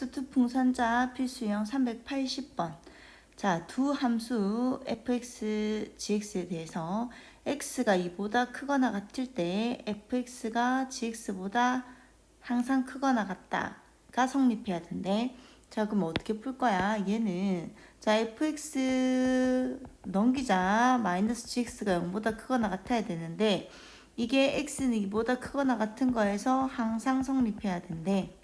수투풍선자 필수형 380번. 자, 두 함수 fx, gx에 대해서 x가 2보다 크거나 같을 때 fx가 gx보다 항상 크거나 같다가 성립해야 된대. 자, 그럼 어떻게 풀 거야? 얘는 자, fx 넘기자 마이너스 gx가 0보다 크거나 같아야 되는데 이게 x는 2보다 크거나 같은 거에서 항상 성립해야 된대.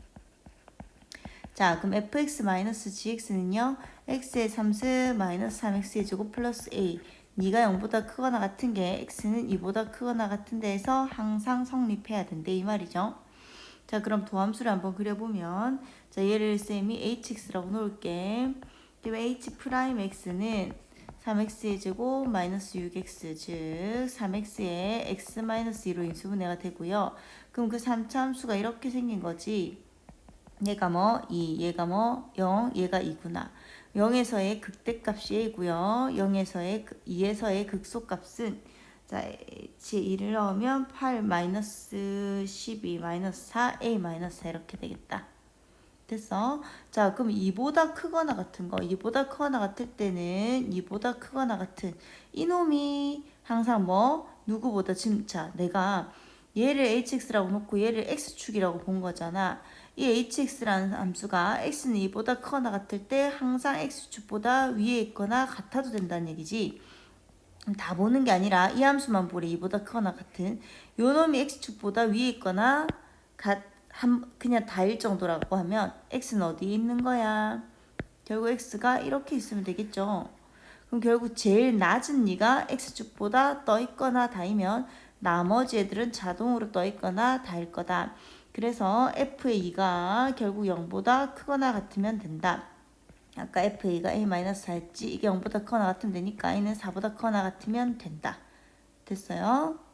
자, 그럼 fx 마이너스 gx는요. x의 3스 마이너스 3x의 제곱 플러스 a 니가 0보다 크거나 같은 게 x는 2보다 크거나 같은 데에서 항상 성립해야 된대 이 말이죠. 자, 그럼 도함수를 한번 그려보면 자, 얘를 쌤이 hx라고 놓을게. 그럼 h 프라임 x는 3x의 제곱 마이너스 6x 즉 3x의 x 마이너스 2로 인수분해가 되고요. 그럼 그 3차 함수가 이렇게 생긴 거지. 얘가 뭐 2, 얘가 뭐 0, 얘가 2구나. 0에서의 극대값이 a고요. 0에서의 2에서의 극소값은 자, h 2를 넣으면 8 마이너스 12 마이너스 4 a 마이너스 4 이렇게 되겠다. 됐어? 자, 그럼 2보다 크거나 같은 거, 2보다 크거나 같을 때는 2보다 크거나 같은 이놈이 항상 뭐 누구보다 지금 자, 내가 얘를 hx라고 놓고 얘를 x축이라고 본 거잖아. 이 hx라는 함수가 x는 2보다 크거나 같을 때 항상 x축보다 위에 있거나 같아도 된다는 얘기지. 다 보는 게 아니라 이 함수만 보래 2보다 크거나 같은 요 놈이 x축보다 위에 있거나 같, 한, 그냥 다일 정도라고 하면 x는 어디에 있는 거야? 결국 x가 이렇게 있으면 되겠죠. 그럼 결국 제일 낮은 니가 x축보다 떠 있거나 다이면 나머지 애들은 자동으로 떠 있거나 다일 거다. 그래서 f의 2가 결국 0보다 크거나 같으면 된다. 아까 fA가 a-4였지. 이게 0보다 크거나 같으면 되니까 a는 4보다 크거나 같으면 된다. 됐어요?